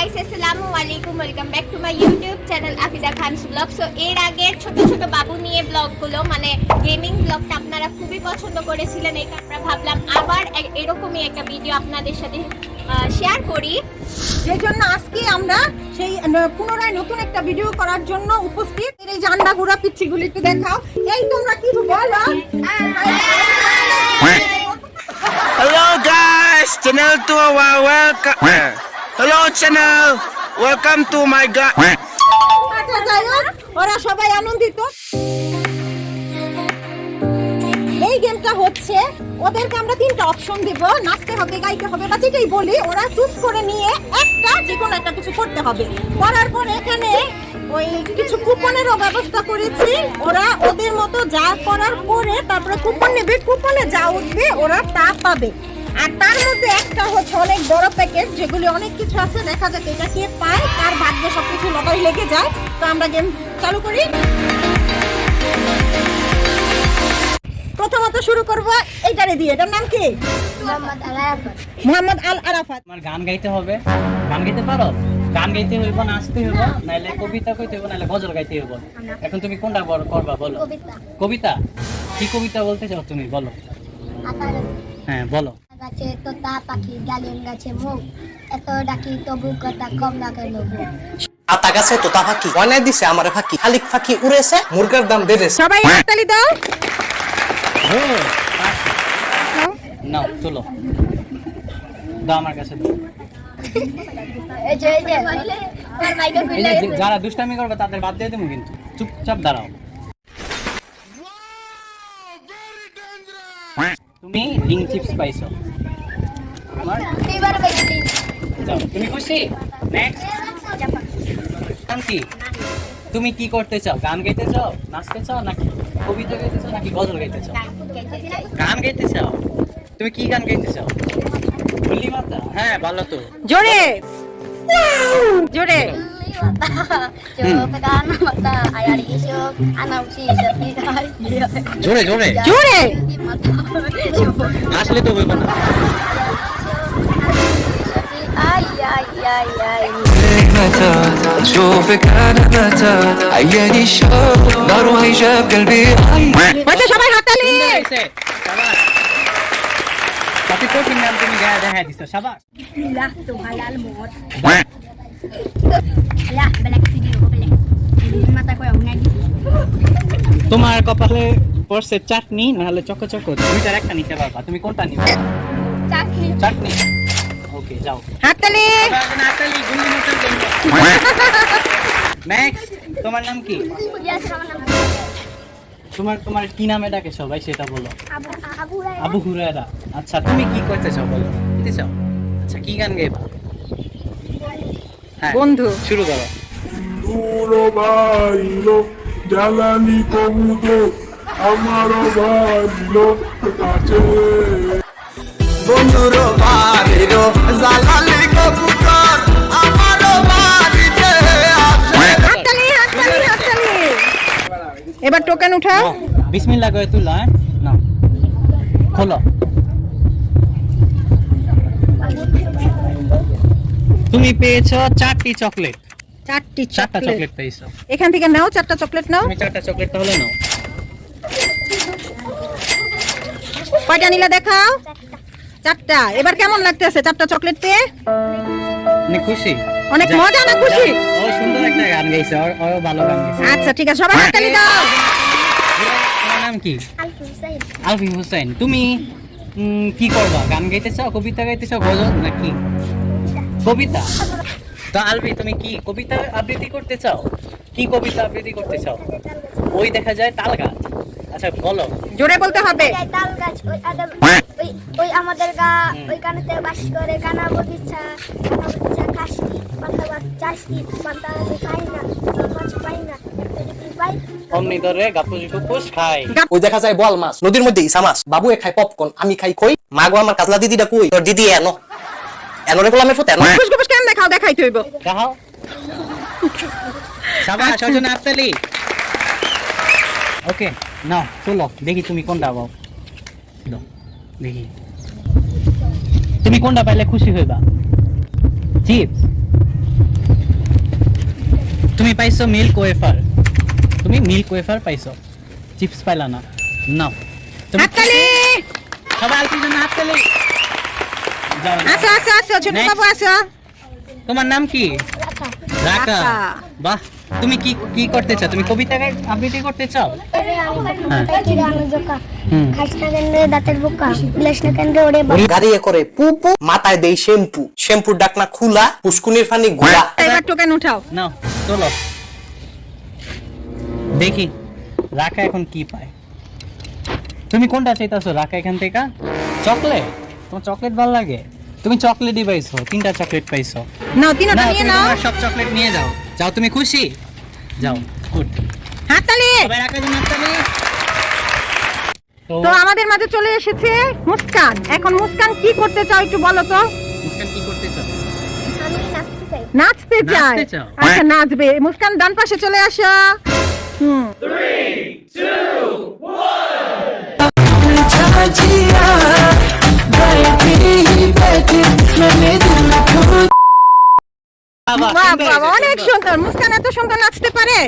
Guys আসসালামু আলাইকুম welcome back to my YouTube channel Afiza Khan's blog so এর আগে ছোট ছোট বাবু নিয়ে ব্লগগুলো মানে গেমিং ব্লগটা আপনারা খুবই পছন্দ করেছিলেন এই আমরা ভাবলাম আবার এরকমই একটা ভিডিও আপনাদের সাথে শেয়ার করি। যে জন্য আজকে আমরা সেই পুনরায় নতুন একটা ভিডিও করার জন্য উপস্থিত। এই আন্ডা গুড়া পিচ্ছিগুলি একটু দেখাও। এই তোমরা কি বলো? Hello guys, channel to our welcome. Hello channel, welcome to my god. আচ্ছা যাই হোক ওরা সবাই আনন্দিত। এই গেমটা হচ্ছে ওদেরকে আমরা তিনটা অপশন দেব। নাচতে হবে গাইতে হবে বা যেটাই বলি ওরা চুজ করে নিয়ে একটা যে কোনো একটা কিছু করতে হবে। করার পর এখানে ওই কিছু কুপনেরও ব্যবস্থা করেছি। ওরা ওদের মতো যা করার পরে তারপরে কুপন নেবে কুপনে যা উঠবে ওরা তা পাবে। আর তার মধ্যে একটা হচ্ছে অনেক বড় প্যাকেট যেগুলি অনেক কিছু আছে দেখা যাক এটা কে পায় তার ভাগ্যে সবকিছু লটারি লেগে যায়। তো আমরা গেম চালু করি। প্রথমত শুরু করব এইটারে দিয়ে এটার নাম কি? মোহাম্মদ আল আরাফাত। তোমার গান গাইতে হবে। গান গাইতে পারো? গান গাইতে হইব নাচতে হইব নাইলে কবিতা কইতে হইব নাইলে গজল গাইতে হইব। এখন তুমি কোনটা বড় করবা বলো? কবিতা। কবিতা? কি কবিতা বলতে চাও তুমি বলো? হ্যাঁ বলো। গাছে তোতা পাখি ডালিম গাছে মুখ এত ডাকি তবু কথা কম লাগে লোক। আতা গাছে তোতা অনায় দিছে আমার ফাঁকি খালিক ফাঁকি উড়েছে মুরগার দাম বেড়েছে। সবাই হাততালি দাও। নাও চলো দাও আমার কাছে। দাও। যারা দুষ্টামি করবে তাদের বাদ দিয়ে দেবো কিন্তু। চুপচাপ দাঁড়াও। তুমি লিং চিপস পাইছো। তুমি খুশি? নেক্সট কি তুমি কি করতে চাও? গান গাইতে চাও? নাচতে চাও? নাকি কবিতা গাইতে চাও? নাকি গজল গাইতে চাও? গান গাইতে চাও? তুমি কি গান গাইতে চাও? বলি মাতা? হ্যাঁ ভালো তো। জোরে! জোরে! জোরে জোরে। জোরে! আসলে তো বলব না। متى اشوفك انا متى عياني الشوق نار وهيجة بقلبي عي হয়েছে সবাই হাততালি সুন্দর হয়েছে সাবাস কপি কঠিন নাম তুমি গায়ে দেখা দিছো সাবাস lah tuh halal mod lah balik video balik mata ko yung nagi তোমার কপালে পড়ছে চাটনি নাহলে চকো চকো দুইটার একটা নিতে পারবা তুমি কোনটা নিবে cakni চাটনি ওকে যাও। হাততালি! নেক্সট তোমার নাম কি? তোমার তোমার কি নামে ডাকে সবাই সেটা বলো। আবু হুরায়রা। আচ্ছা তুমি কি করতে চাও বলো? দিতে চাও আচ্ছা কি গান গাইবা? হ্যাঁ বন্ধু। শুরু করো। bailo, jalani komudo, amaro bailo, kache. বন্ধুরো বাড়িরো জালালি কবুতর আমারও বাড়িতে হাততালি হাততালি হাততালি এবার টোকেন উঠাও বিসমিল্লাহ করে তুলো নাও খোলো তুমি পেয়েছ চারটি চকলেট চারটি চারটা চকলেট চকলেট পেয়েছ এখান থেকে নাও চারটা চকলেট নাও। তুমি চারটা চকলেট তাহলে নাও। কয়টা নিলা দেখাও। চারটা। এবার কেমন লাগতেছে চারটা চকলেট পেয়ে? অনেক খুশি। অনেক মজা না খুশি? ও সুন্দর একটা গান গাইছে। ও- ভালো গান গাইছে। আচ্ছা ঠিক আছে সবাই হাততালি দাও। তোমার নাম কি? Alfi Hussein আলফি হোসেন তুমি কি করবা? গান গাইতে চাও কবিতা গাইতে চাও গজল নাকি? কবিতা? তো আলফি তুমি কি কবিতা আবৃত্তি করতে চাও? কি কবিতা আবৃত্তি করতে চাও? ওই দেখা যায় তাল গাছ। আচ্ছা বলো। জোরে বলতে হবে। তাল গাছ ওই আদম ওই ওই আমাদের গা ওইখানেতে বাস করে কানা বগিচা কানা বগিচা কাশি পাতা বাদ চাষি পাতা পাই না মাছ পাই না অমনি ধরে খায়। ওই দেখা যায় বল মাছ নদীর মধ্যে ইসা মাছ বাবু খায় পপকর্ন আমি খাই কই মাগো আমার কাজলা দিদিটা কই? তোর দিদি এনো। এনো রে গোলামের ফুট এনো খুশ খুশ কেন দেখাও দেখাইতে হইব দেখাও। সাবাস সজন আফতালি। ওকে। নাও চলো দেখি তুমি কোনটা পাও। দেখি। তুমি কোনটা পাইলে খুশি হইবা? চিপস তুমি পাইছো মিল্ক ওয়েফার তুমি মিল্ক ওয়েফার পাইছো। চিপস পাইলা না। নাও তুমি হাততালি সবাই আলতির জন্য হাততালি। আসো আসো আসো ছোট বাবু আসো। তোমার নাম কি? রাকা রাকা। বাহ। তুমি কি কি করতে চাও? তুমি কবিতা গাই আবৃত্তি করতে চাও? হুম। খাস না কেন্দ্রে দাঁতের বোকা বিলাস না কেন্দ্রে ওরে বাবা গাড়িয়ে করে পুপু মাথায় দেই শ্যাম্পু। শ্যাম্পুর ডাকনা খোলা পুষ্কুনির ফানি এবার টোকেন উঠাও। নাও চলো দেখি রাখা এখন কি পায়। তুমি কোনটা চাইতাছো রাখা এখান থেকে? চকলেট? তোমার চকলেট ভালো লাগে? তুমি চকলেটই পাইছো তিনটা চকলেট পাইছো। নাও তিনটা নিয়ে নাও। সব চকলেট নিয়ে যাও। যাও তুমি খুশি? যাও হাততালি! তো আমাদের মাঝে চলে এসেছে মুস্কান। এখন মুস্কান কি করতে চাও একটু বলো তো? নাচতে চাই আচ্ছা নাচবে। মুস্কান ডান পাশে চলে আসো। হুম। 3 2 1 অনেক সুন্দর? মুস্কান এত সুন্দর নাচতে পারে।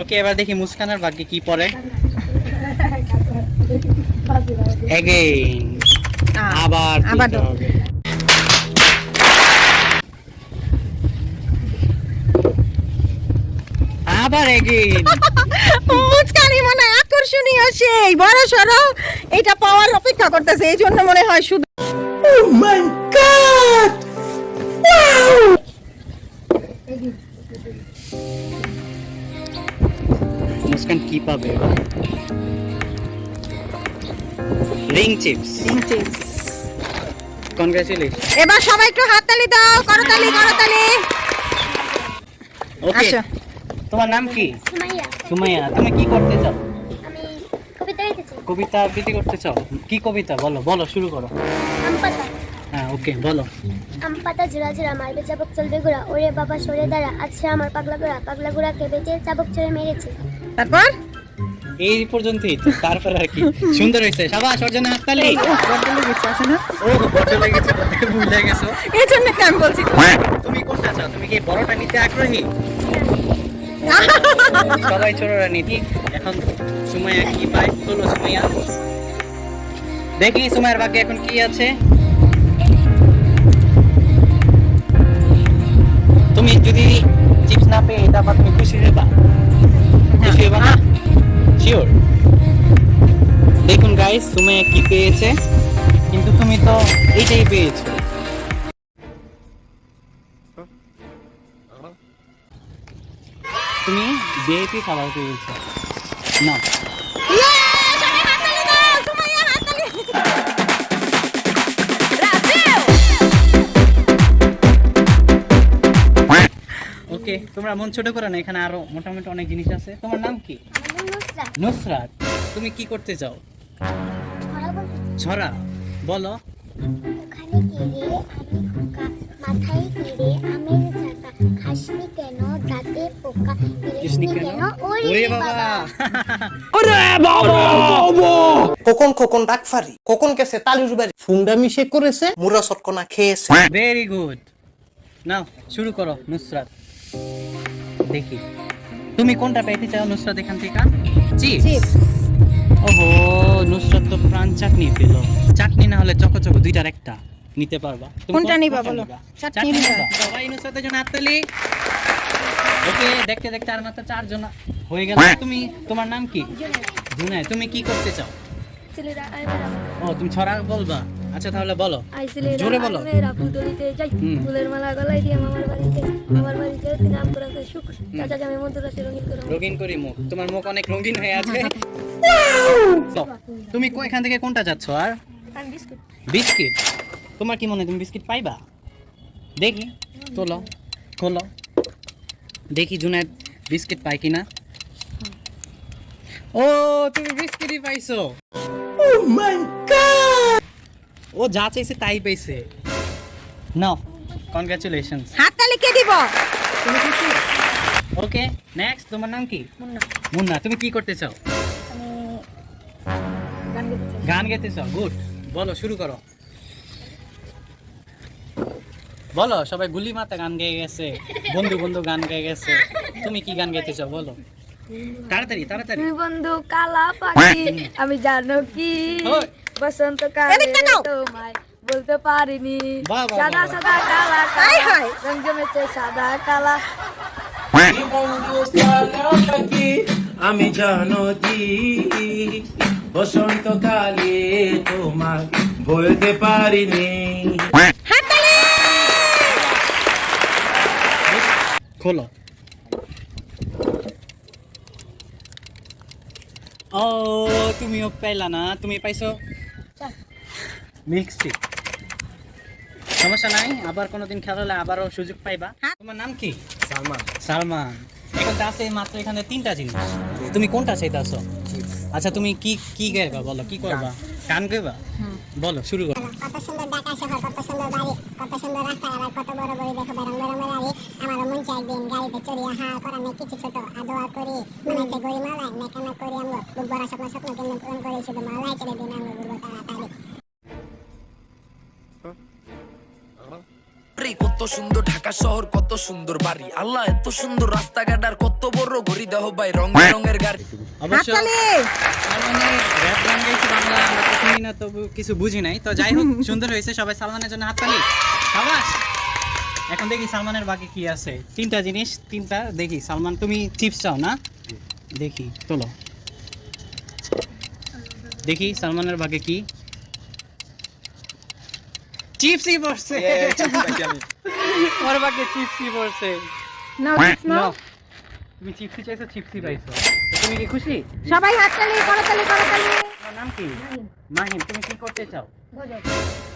ওকে এবার দেখি মুস্কানের ভাগ্যে কি পড়ে। আবার আবার আবার এগেইন মুস্কানি মনে আকর্ষণীয় সেই। বড় সড়ো এটা পাওয়ার অপেক্ষা করতেছে এই জন্য মনে হয় শুধু মুস্কান কি পাবে রিং চিপস কনগ্রাচুলেশন এবার সবাই একটু হাততালি দাও করতালি করতালি। ওকে আচ্ছা। তোমার নাম কি? সুমাইয়া। সুমাইয়া। তুমি কি করতে চাও? আমি কবিতা আবৃত্তি করতে চাও? কি কবিতা? বলো বলো শুরু করো। হ্যাঁ ওকে বলো। আম পাতা ঝুরা ঝুরা মারবে চাবক চলবে ঘোরা ওরে বাবা সরে দাঁড়া। আছে আমার পাগলা গোড়া পাগলা গোড়াকে বেঁচে চাবক চড়ে মেরেছে। তারপর? এই পর্যন্তই তো, তারপর আর কি। সুন্দর হয়েছে। সাবাস ওর জন্য হাততালি করতালি দিচ্ছে আছে না? ও বড় লেগেছে ভুলে গেছো। এই জন্য আমি বলছি তুমি কোনটা চাও? তুমি কি বড়টা নিতে আগ্রহী? সবাই এখন সুমাইয়া কি সুমাইয়া। দেখি সুমাইয়ার ভাগ্যে এখন কি আছে। তুমি যদি চিপস না পেয়ে এটা তুমি খুশি হবা খুশি হবা না? শিওর দেখুন গাইস সুমাইয়া কি পেয়েছে? কিন্তু তুমি তো এইটাই পেয়েছ। তুমি ভিআইপি খাবার পেয়েছ। না। ওকে, তোমরা মন ছোট করো না, এখানে আরও মোটামুটি অনেক জিনিস আছে। তোমার নাম কি? নুসরাত। তুমি কি করতে চাও? ছড়া। বলো। মাথায় খাসনি কেন? দাঁতে পোকা কৃষ্ণি কৃষ্ণি কেন? কেন? ওরে ওরে বাবা! বাবা! কখন কখন ডাক কেসে তালির বাড়ি ফুংডা মিশে করেছে? মুরা সটকনা খেয়েছে। ভেরি গুড নাও শুরু করো নুসরাত। দেখি। তুমি কোনটা পেতে চাও নুসরাত এখান থেকে? চিপস ওহো নুসরাত তো প্রাণ চাটনি পেল। চাটনি না হলে চকো চকো দুইটার একটা। নিতে পারবা। কোনটা নিবা বলো? চাটনি নিবা। সবাই নুসরাতের জন্য হাততালি। ওকে দেখতে দেখতে আর মাত্র চার চারজন হয়ে গেল তুমি তোমার নাম কি? জুনাই তুমি কি করতে চাও? ও তুমি ছড়া বলবা? আচ্ছা তাহলে বলো। জোরে বলো। যাই। ফুলের মালা গলায় দিয়ে মামার বাড়িতে মামার বাড়িতে নাম করেছে সুখ। চাচা জামে মন্ত্র আছে রঙিন করে রঙিন করি মুখ। তোমার মুখ অনেক রঙিন হয়ে আছে। তুমি কো- এখান থেকে কোনটা যাচ্ছ আর? আমি বিস্কুট। বিস্কিট? তোমার কি মনে হয় তুমি বিস্কিট পাইবা? দেখি তোলো খোলো। দেখি জুনায়েদ বিস্কিট পাই কিনা। ও তুমি বিস্কিটই পাইছো। ও যা চাইছে তাই পাইছে। নাও কনগ্রাচুলেশনস হাততালি কে দিব। তুমি খুশি ওকে নেক্সট তোমার নাম কি? মুন্না। তুমি কি করতে চাও? গান গাইতে চাও গুড। বলো শুরু করো। বলো সবাই গুলি মাতা গান গেয়ে গেছে বন্ধু বন্ধু গান গেয়ে গেছে। তুমি কি গান গাইতেছ বলো। তাড়াতাড়ি তাড়াতাড়ি। বন্ধু কালা পাখি আমি জানো কি? বসন্ত কালে তোমায় বলতে পারিনি। সাদা সাদা কালা হায় কালা হায়। রং জমেছে সাদা কালা। আমি জানো দি বসন্তকালে তোমার বলতে পারিনি। খোলো। ও তুমিও পাইলা না তুমি পাইছো? মিল্ক স্টিক সমস্যা নাই আবার কোনোদিন খেলা হলে আবারও সুযোগ পাইবা। তোমার নাম কি? সালমান। সালমান। এখন আছে মাত্র এখানে তিনটা জিনিস। তুমি কোনটা চাইতেছো আচ্ছা তুমি কি কি গাইবা বলো? কি করবা? গান। গাইবা? বলো শুরু সুন্দর ঢাকা শহর কত সুন্দর বাড়ি, কত সুন্দর রাস্তা, আবার কত বড় বড় দেখো বেরং বেরং গাড়ি আমারও মন চাই একদিন গাড়িতে চড়িয়া হা, করা নেই কিছু ছোট আদোয়া করি। মানে গড়ি মালাই মেকানা করি আমরা বুক স্বপ্ন স্বপ্ন কেমন পূরণ করে, শুধু মালায় চলে দিন আমলো সুন্দর ঢাকা শহর কত সুন্দর বাড়ি। আল্লাহ এত সুন্দর রাস্তাঘাট আর কত বড় ঘড়ি দেহ ভাই রং রঙের গাড়ি। অবশ্য হাততালি! সালমানের র‍্যাপ গান গাইছে বাংলা আমরা তো শুনি না তবু কিছু বুঝি নাই। তো যাই হোক সুন্দর হয়েছে সবাই সালমানের জন্য হাততালি। সাবাস! এখন দেখি সালমানের বাকি কি আছে। তিনটা জিনিস তিনটা দেখি। সালমান তুমি চিপস চাও না? দেখি চলো দেখি সালমানের বাকি কি। চিপসই পড়ছে। ওর বাকি চিপসই পড়ছে নাও chips নাও। তুমি চিপসি চাইছো চিপসি পাইছো। তুমি কি খুশি? সবাই হাততালি করতালি করতালি। তোমার নাম কি? মাহিম তুমি কি করতে চাও?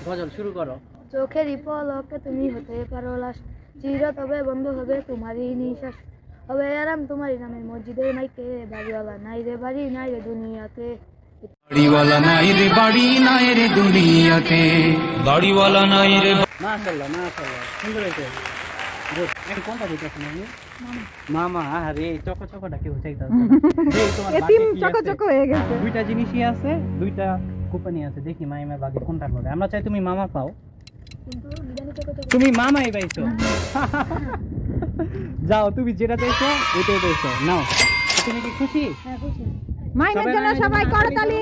গজল। শুরু করো। চোখেরই পলকে তুমি হতে পারো লাশ। চির তবে বন্ধ হবে তোমারই নিঃশ্বাস। হবে আরাম তোমারই নামে মসজিদের মাইকে বাড়িওয়ালা নাই রে বাড়ি নাই রে দুনিয়াতে। বাড়িওয়ালা নাই রে বাড়ি নাই রে দুনিয়াতে। বাড়িওয়ালা নাই রে মাশাআল্লাহ মাশাআল্লাহ। সুন্দর হয়েছে। এখন কোনটা দিতেছ মাহিম মামা। আরে চকো চকোটা কেউ এতিম চকো চকো হয়ে গেছে। দুইটা জিনিসই আছে দুইটা কোম্পানি আছে। দেখি মাইমের বাকি কোনটা হবে আমরা চাই তুমি মামা পাও। তুমি মামাই পাইছো। যাও তুমি যেটা চাইছো ওইটাই পাইছো নাও। তুমি কি খুশি? হ্যাঁ খুশি। মাইনের জন্য সবাই করতালি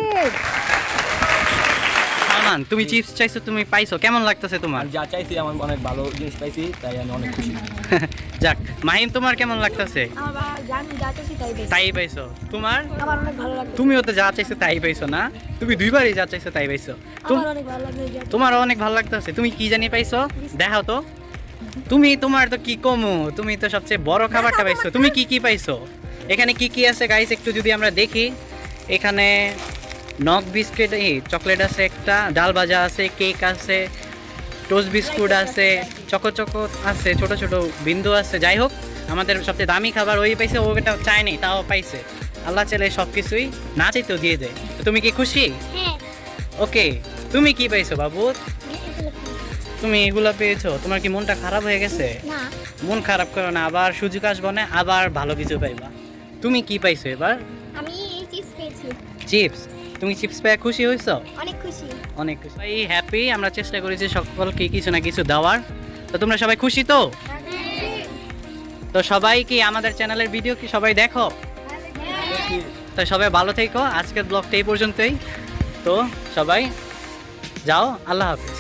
সালমান তুমি চিপস চাইছো তুমি পাইছো কেমন লাগতেছে তোমার? যা চাইছি আমার অনেক ভালো জিনিস পাইছি তাই আমি অনেক খুশি। যাক মাহিম তোমার কেমন লাগতেছে? যা তাই পাইছো। তোমার? আমার অনেক ভালো লাগছে তুমিও তো যা চাইছো তাই পাইছো না? তুমি দুইবারই যা চাইছো তাই পাইছো। তুম- আমার অনেক ভালো তোমারও অনেক ভালো লাগতেছে। তুমি কি জানি পাইছো? দেখাও তো। তুমি তোমার তো কি কমু? তুমি তো সবচেয়ে বড় খাবারটা পাইছো তুমি কি কি পাইছো? এখানে কি কি আছে গাইস একটু যদি আমরা দেখি। এখানে নক বিস্কিট এই চকলেট আছে একটা ডাল ভাজা আছে কেক আছে টোস্ট বিস্কুট আছে চকো চকো আছে ছোট ছোট বিন্দু আছে। যাই হোক আমাদের সবচেয়ে দামি খাবার ওই পাইছে ওটা চায়নি তাও পাইছে। আল্লাহ চাইলে সব কিছুই না চাইতেও দিয়ে দেয়। তুমি কি খুশি? হ্যাঁ। ওকে তুমি কি পাইছো বাবু? তুমি এগুলো পেয়েছ? তোমার কি মনটা খারাপ হয়ে গেছে? মন খারাপ করো না আবার সুযোগ আসব না আবার ভালো কিছু পাইবা। তুমি কি পাইছো এবার? আমি চিপস পেয়েছি। চিপস? তুমি চিপস পেয়ে খুশি হয়েছো? অনেক খুশি। অনেক খুশি। ভাই হ্যাপি আমরা চেষ্টা করেছি সকলকে কিছু না কিছু দেওয়ার। তো তোমরা সবাই খুশি তো? তো সবাই কি আমাদের চ্যানেলের ভিডিও কি সবাই দেখো? তো সবাই ভালো থেকো আজকের ব্লগটা এই পর্যন্তই। তো সবাই যাও আল্লাহ হাফিজ।